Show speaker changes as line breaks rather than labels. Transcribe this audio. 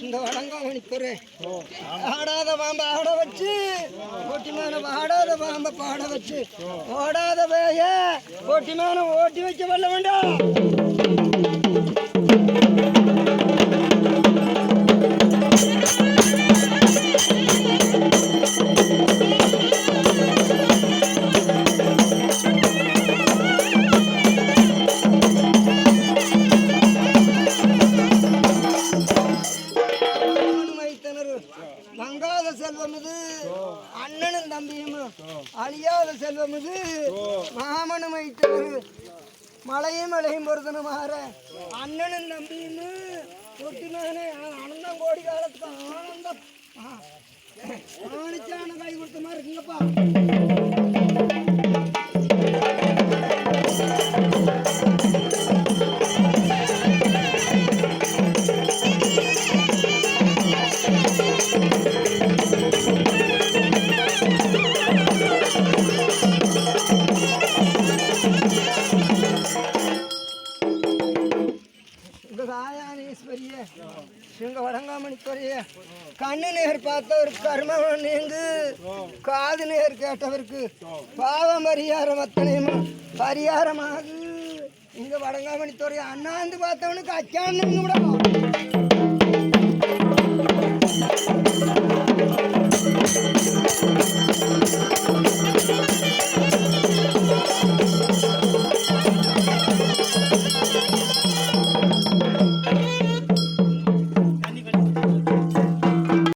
இந்த வடங்காமணி பெரு ஆடாத பாம்ப ஆட வச்சு ஓட்டிமான ஆடாத பாம்ப பாட வச்சு ஓடாத பேய ஓட்டிமான ஓட்டி வைக்க வல்ல வேண்டாம் செல்வம் இது அண்ணனும் தம்பியும் அழியாத செல்வம் இது மாமனும் வைத்தனர் மலையும் மலையும் பொறுத்தன மாற அண்ணனும் தம்பியும் ஒட்டினானே ஆனந்தம் கோடி காலத்துக்கு ஆனந்தம் ஆணிச்சான கை கொடுத்த மாதிரி இருக்குங்கப்பா. உங்க சிங்க வடங்காமணி வடங்காமணித்துறைய கண்ணு நேர் பார்த்தவருக்கு கர்மம் நீங்கு காது நேர் கேட்டவருக்கு பாவம் பரிகாரம் அத்தனையுமா? பரிகாரமாகு. இங்க வடங்காமணித்துறைய அண்ணாந்து பார்த்தவனுக்கு அச்சான்னு கூட